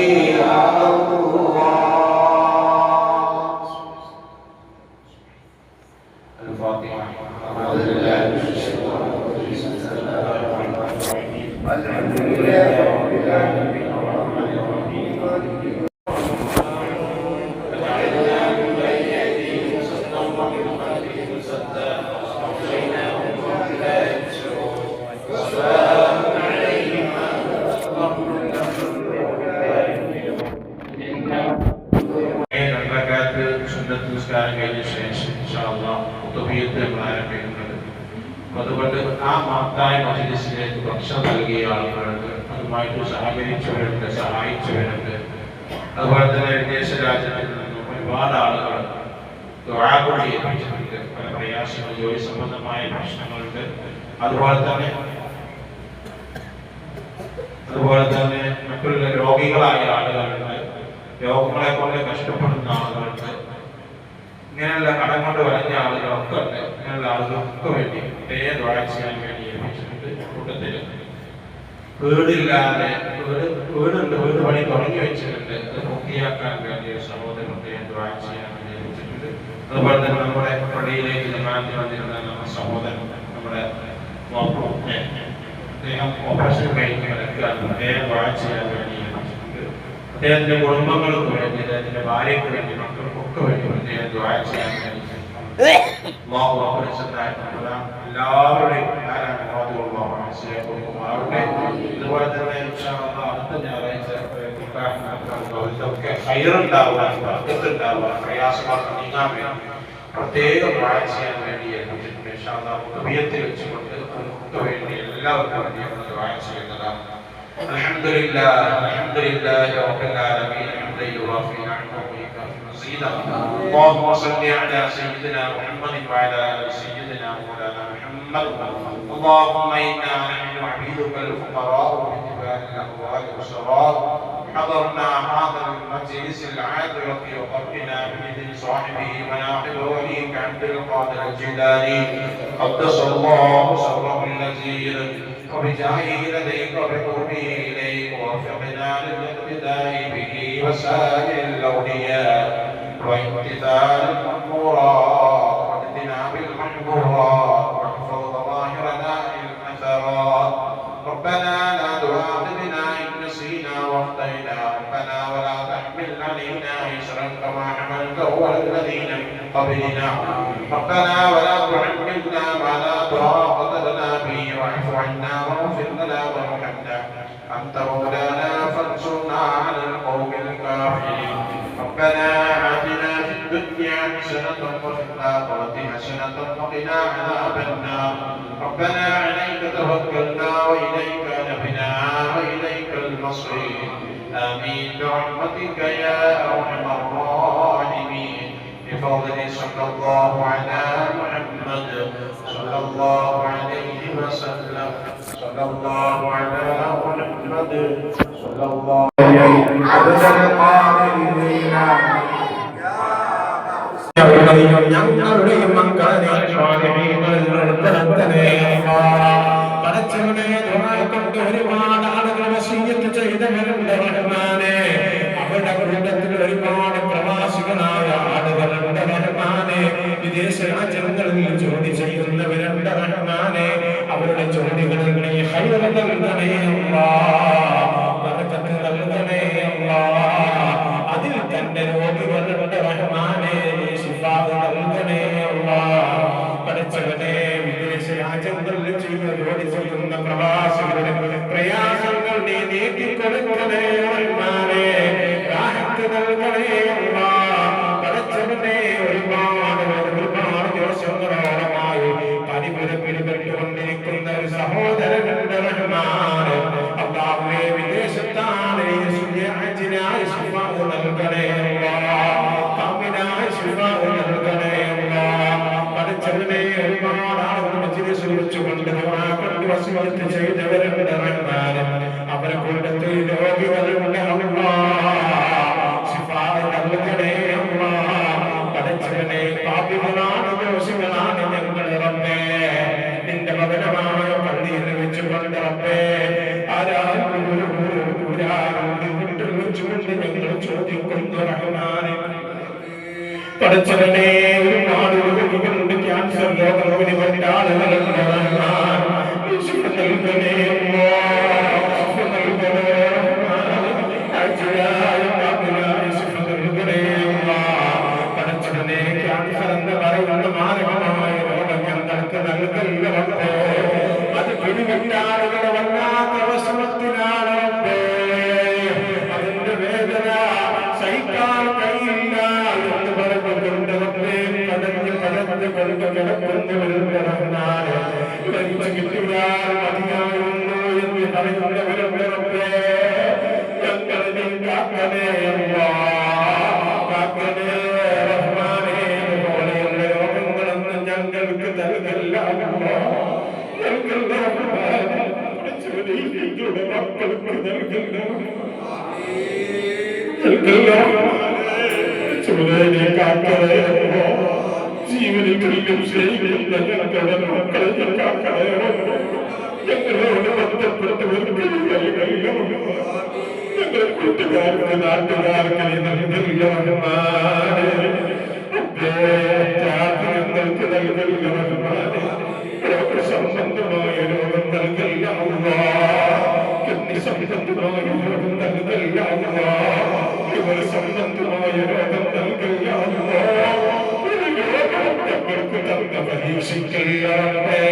María. മഹത്തായ മജിലിസിലേക്ക് ഭക്ഷണം നൽകിയ ആളുകളുണ്ട് അതുമായിട്ട് സഹകരിച്ചവരുണ്ട് സഹായിച്ചവരുണ്ട് അതുപോലെ തന്നെ വിദേശ രാജ്യങ്ങളിൽ നിന്നും ഒരുപാട് ആളുകൾ ദ്വാരകൂടി ഏൽപ്പിച്ചിട്ടുണ്ട്. പല പ്രയാസങ്ങൾ ജോലി സംബന്ധമായ പ്രശ്നങ്ങളുണ്ട്. അതുപോലെ തന്നെ അതുപോലെ തന്നെ മറ്റുള്ള രോഗികളായ ആളുകളുണ്ട്. രോഗങ്ങളെ കൊണ്ട് കഷ്ടപ്പെടുന്ന ആളുകളുണ്ട്. ഇങ്ങനെയുള്ള കടം കൊണ്ട് വരഞ്ഞ ആളുകളൊക്കെ ഇങ്ങനെയുള്ള ആളുകൾക്ക് വേണ്ടി പ്രത്യേക ദ്വാര ചെയ്യാൻ വേണ്ടി വീടില്ലാതെ ഒരു വീടുണ്ട് വീട് പണി തുടങ്ങി വെച്ചിട്ടുണ്ട്. അത് പൂർത്തിയാക്കാൻ വേണ്ടി ഒരു സഹോദരത്തെ പ്രത്യേകം ചെയ്യാൻ വേണ്ടി വെച്ചിട്ടുണ്ട്. അതുപോലെ തന്നെ നമ്മുടെ പള്ളിയിലേക്ക് ജമാഅത്ത് വന്നിരുന്ന നമ്മുടെ സഹോദരൻ നമ്മുടെ അദ്ദേഹം ഓപ്പറേഷൻ കഴിഞ്ഞ് കിടക്കുകയാണ്. അദ്ദേഹം ദ്വാര ചെയ്യാൻ വേണ്ടി ഏൽപ്പിച്ചിട്ടുണ്ട് അദ്ദേഹത്തിന്റെ കുടുംബങ്ങൾക്ക് വേണ്ടി അദ്ദേഹത്തിന്റെ ഭാര്യയ്ക്ക് വേണ്ടി മക്കൾക്കൊക്കെ വേണ്ടി അദ്ദേഹം ദ്വാര ചെയ്യാൻ വേണ്ടി ഓപ്പറേഷൻ അപരിശുദ്ധനായിട്ടുള്ള എല്ലാവരുടെയും ആരാണ് അല്ലാഹു അല്ലാഹു മനസ്സിലാക്കുമാറുടെ ഇതുപോലെ തന്നെ ഇൻഷാ അല്ലാഹ് അടുത്ത ഞായറാഴ്ച നിക്കാഹ് നടത്തുമ്പോൾ ഇതൊക്കെ ഹൈറുണ്ടാവാൻ ബർക്കത്തുണ്ടാവാൻ പ്രയാസങ്ങളൊക്കെ നീങ്ങാൻ വേണ്ടി പ്രത്യേകം ദ്വാര ചെയ്യാൻ വേണ്ടി ഏൽപ്പിച്ചിട്ടുണ്ട് ഇൻഷാ അല്ലാഹ് മുഖബിയത്തിൽ വെച്ചുകൊണ്ട് നമുക്ക് വേണ്ടി എല്ലാവർക്കും വേണ്ടി നമ്മൾ ദ്വാര ചെയ്യുന്നതാണ് الحمد لله الحمد لله رب العالمين حمدا يوافي نعمه ويكافئ مزيدا اللهم صل على سيدنا محمد وعلى ال سيدنا مولانا اللهم إنا نحن عبيدك الفقراء باتباع الاهوال والشرار حضرنا هذا المجلس العاذرة وقرنا بإذن صاحبه مناقب وليك عبد القادر الجيلاني. قدس الله سره الذي وبجاهه لديك وبقربه إليك ووفقنا للاقتداء به وسائر الأولياء. وامتثال المأمورات واجتناب المحظورات ربنا لا تؤاخذنا إن نسينا واخطينا ربنا ولا تحمل علينا إسرا كما حملته على الذين من قبلنا. ربنا ولا تحملنا ما لا طاقة لنا به واعف عنا واغفر لنا وارحمنا. أنت مولانا فانصرنا على القوم الكافرين. ربنا آتنا في الدنيا حسنة وفي الآخرة حسنة وقنا عذاب النار ربنا عليك توكلنا وإليك نبنا وإليك المصير آمين برحمتك يا أرحم الراحمين بفضل صلى الله على محمد صلى الله عليه وسلم صلى الله على محمد صلى الله عبد القادرين ഞങ്ങളുടെയും മക്കളെ സ്വാധീനങ്ങളിൽ നിർത്തണത്തനെ ഹൈറ നൽകണേ കൊണ്ട് വസിയത്ത് ചെയ്തവരുണ്ട് റഹ്മാനെ അവരെ കൂട്ടത്തിൽ രോഗികളുണ്ട് അല്ലാ ശിഫാവ് നൽകണേ അല്ലാ പഠിച്ചവനെ പാപികളാണ് ദോഷികളാണ് ഞങ്ങൾ റബ്ബേ. നിന്റെ ഭവനമായ പള്ളിയിൽ വെച്ചുകൊണ്ട് റബ്ബേ ആരാരും ഒരു വീട്ടിൽ ചോദിക്കുന്നു റഹ്മാനെ. പഠിച്ചവനെ ചുമതലയെ കാക്കണേ ജീവനിൽ തുല്യം സ്നേഹിക്കുന്ന ഞങ്ങളുടെ മക്കളെ കാക്കണേ ഞങ്ങളോട് ബന്ധപ്പെട്ടവർക്ക് നൽകല്ലോ ഞങ്ങളുടെ കൂട്ടുകാർക്ക് നാട്ടുകാർക്ക് നൽകല്ലോ ഞങ്ങൾക്ക് നൽകല്ലോ രോഗസംബന്ധമായ രോഗം നൽകല്ല കിഡ്നി സംബന്ധമായ രോഗം നൽകല്ല തന്ന പരീക്ഷിക്കല്ലേ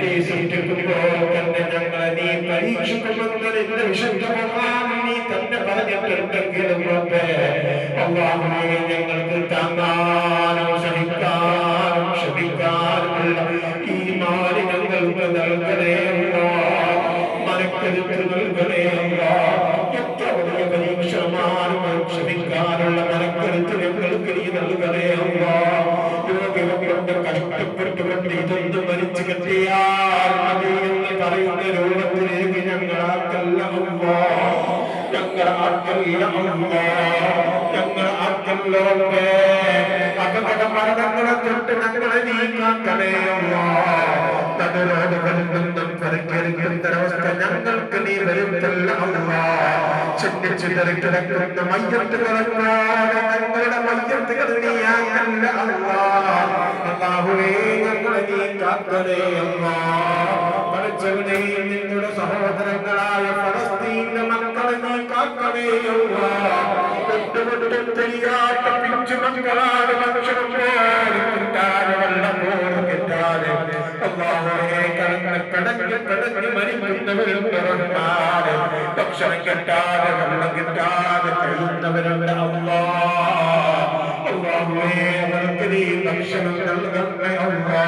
നീ സൃഷ്ടിക്കുമ്പോൾ തന്നെ ഞങ്ങളെ നീ പരീക്ഷിക്കുമെന്ന് നിന്റെ വിശുദ്ധ ഖുർആൻ നീ തന്നെ പറഞ്ഞിട്ടുണ്ടെങ്കിലും അല്ലാഹുവേ ഞങ്ങൾക്ക് താങ്ങാനും സഹിക്കാനും ക്ഷമിക്കാനുമുള്ള ഈമാൻ ഞങ്ങൾക്ക് നൽകണേ അല്ലാ. മനക്കരുത്ത് നൽകണേ അല്ലാ. എത്ര വലിയ പരീക്ഷമാനും ക്ഷമിക്കാനുള്ള മനക്കരുത്ത് ഞങ്ങൾക്ക് നീ നൽകണേ അല്ലാ. രോഗികളെ കൊണ്ട് ഇതൊന്ന് മരിച്ചു കിട്ടിയാൽ മതി എന്ന് പറയുന്ന രൂപത്തിലേക്ക് ഞങ്ങളാക്കല്ല അല്ലാ. ഞങ്ങളാക്കല്ല. അപകട മരണങ്ങളെ തൊട്ട് ഞങ്ങളെ നീ കാക്കണേ അല്ലാ. നടുരോഗങ്ങളിൽ നിന്നും പരിക്കേൽക്കുന്നൊരവസ്ഥ ഞങ്ങൾക്ക് നീ വരുന്നില്ല അല്ലാ. ചിന്തിച്ചിട്ട് കിടക്കുന്ന മയ്യത്തുകളെക്കാളെ ഞങ്ങളുടെ മയ്യത്തുകൾ നീ ആക്കല്ല അല്ലാഹുവേ ഞങ്ങളെ നീ കാക്കണേ അല്ലാ. പഠിച്ചവനെ നിങ്ങളുടെ സഹോദരങ്ങളായ പലസ്തീന്റെ മക്കളെ നീ കാക്കണേ അല്ലാ. പെട്ടുപെട്ട് തെയ്യാത്ത പിഞ്ചു മക്കളാണ് മനുഷ്യരുടെ വെള്ളം റഹ്മാനെ. ഭക്ഷണം കിട്ടാതെ വെള്ളം കിട്ടാതെ കഴിയുന്നവരുണ്ട് അല്ലാ അല്ലാഹുവേ അവർക്ക് നീ ഭക്ഷണം നൽകുന്ന അല്ലാ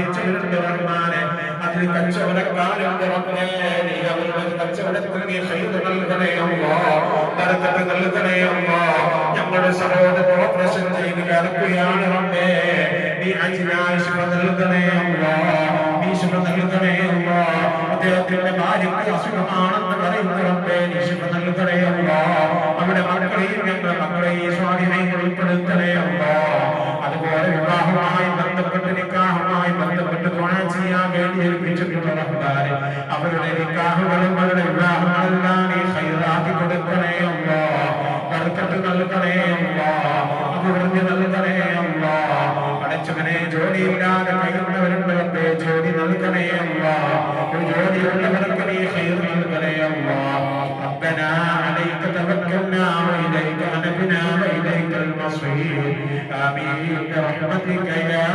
സഹായിച്ചവരുടെ റഹ്മാനെ അതിൽ കച്ചവടക്കാരുണ്ട് റബ്ബേ നീ അവരുടെ കച്ചവടത്തിൽ നീ ഹൈർ നൽകണേ അല്ലാ ബർക്കത്ത് നൽകണേ ഞങ്ങളുടെ സഹോദരൻ ഓപ്പറേഷൻ ചെയ്ത് കിടക്കുകയാണ് നീ അജിനായ ശുഭ നൽകണേ അല്ലാ നീ ശുഭ നൽകണേ അല്ലാ അദ്ദേഹത്തിന്റെ ഭാര്യയ്ക്ക് അസുഖമാണെന്ന് പറയുന്ന റബ്ബേ നീ ശുഭ നൽകണേ അല്ലാ അവിടെ മക്കളെയും ഞങ്ങളുടെ മക്കളെയും സ്വാധീനം ഉൾപ്പെടുത്തണേ അതുപോലെ വിവാഹവുമായി ബന്ധപ്പെട്ട് നിക്കാഹുമായി ബന്ധപ്പെട്ട് തുണ ചെയ്യാൻ വേണ്ടി ഏൽപ്പിച്ചിട്ടുള്ള റഹ്മാനെ അവരുടെ നിക്കാഹുകളും അവരുടെ വിവാഹങ്ങളെല്ലാം നീ ഹൈറാക്കി കൊടുക്കണേ അല്ലാ ബർക്കത്ത് നൽകണേ അല്ലാ അഭിവൃദ്ധി നൽകണേ അല്ലാ അടച്ചവനെ ജോലിയില്ലാതെ കഴിയുന്നവരുണ്ട് റബ്ബേ ജോലി നൽകണേ അല്ലാ ഒരു ജോലിയുള്ളവർക്ക് നീ ഹൈർ നൽകണേ അല്ലാ ربنا عليك عليك توكلنا وإليك أنبنا وإليك المصير. آمين برحمتك يا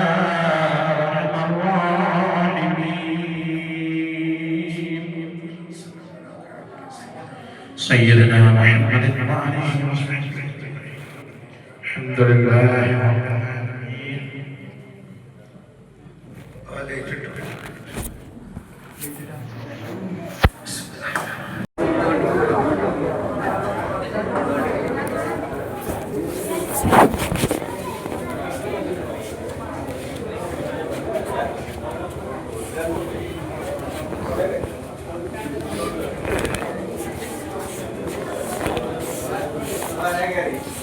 أرحم الراحمين. سيدنا محمد وعليه وصحبه الحمد لله رب Margarida.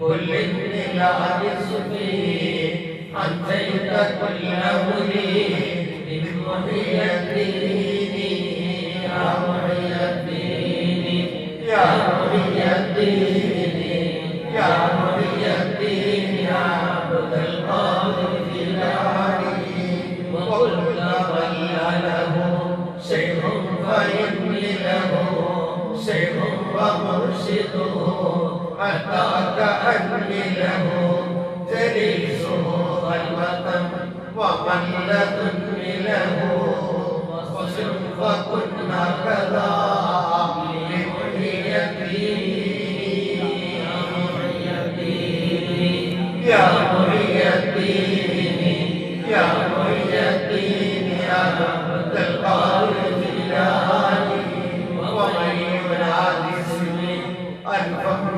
كل النار صفي أنتيت كل ولي من محي الدين يا محي الدين يا محي الدين يا محي الدين يا عبد القادر جلالي وقلت ظل له شيخ فإني له شيخ ومرشده حتى كأني له جليسه خلوة ومن لدن له وصف فكن هكذا لمحيتي يا محي الدين يا محي الدين يا عبد القادر الجيلاني ومن ينادي اسمي الفم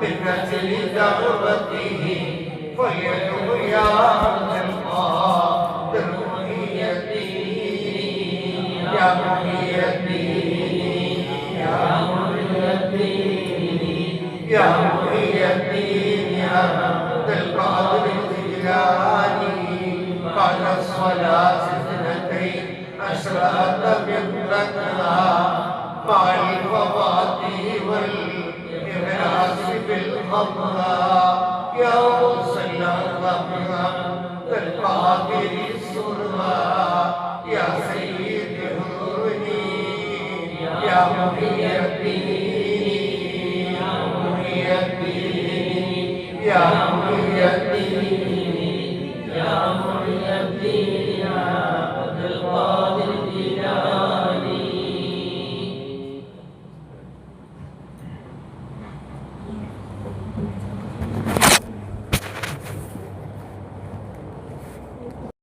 بالمثل ثروته فليحب يا رب يا سيدي حضرني يا محي الدين يا محي الدين يا محي الدين